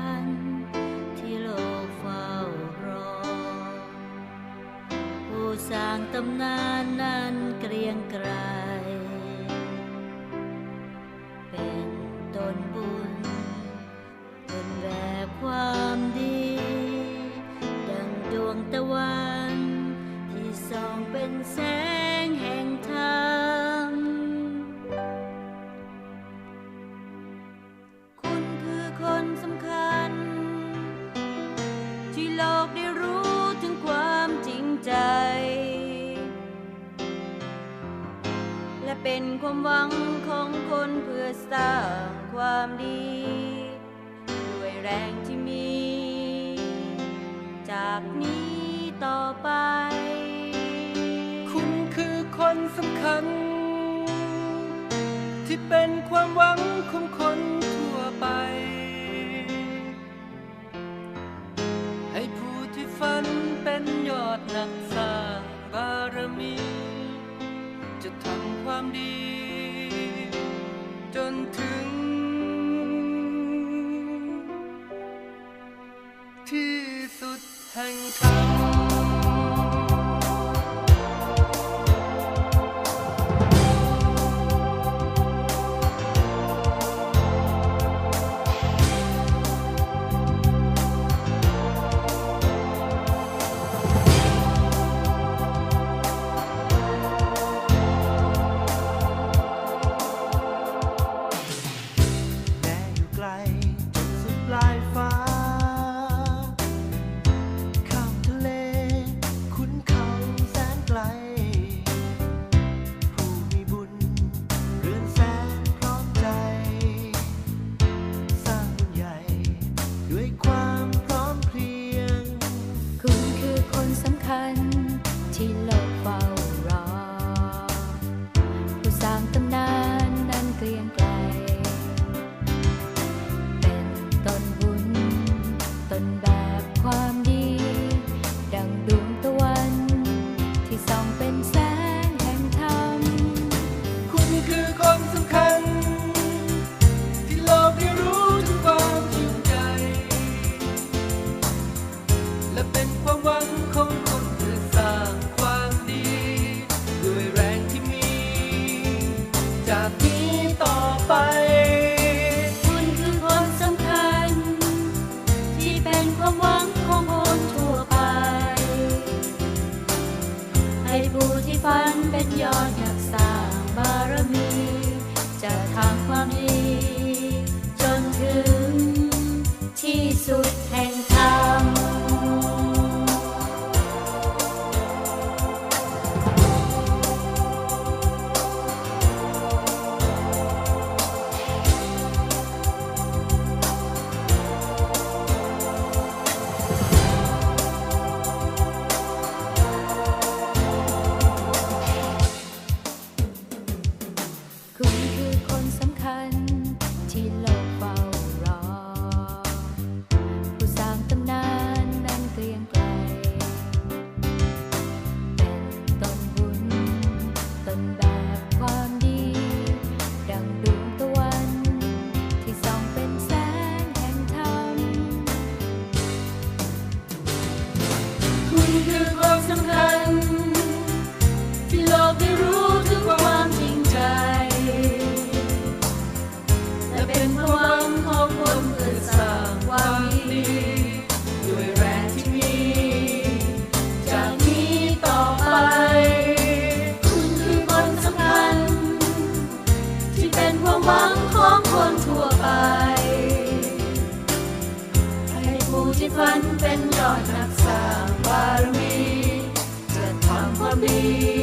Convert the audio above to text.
ำคัญที่โลกเฝ้ารอ ผู้สร้างตำนานนั้นเกรียงไกรเป็นต้นบุ เป็นความหวังของคนเพื่อสร้างความดี ด้วยแรงที่มี จากนี้ต่อไป คุณคือคนสำคัญ ที่เป็นความหวังของคนทั่วไป ให้ผู้ที่ฝันเป็นยอดนักส ความดี จนถึง ที่สุดแห่งธรรม ความดี ดังดวงตะวัน ที่ส่องเป็นแสงแห่งธรรม คุณคือคนสำคัญ ที่โลกได้รู้ถึงความจริงใจ และเป็นความหวังของคนเพื่อสร้างความดี ด้วยแรงที่มี จากนี้ ผู้ที่ฝันเป็นยอดอยากสร้างบารมี จะทำความดี จนถึงที่สุดแห่ง คนทั่วไป ให้ผู้ที่ฝันเป็นยอดนักสร้างบารมี จะทำความดี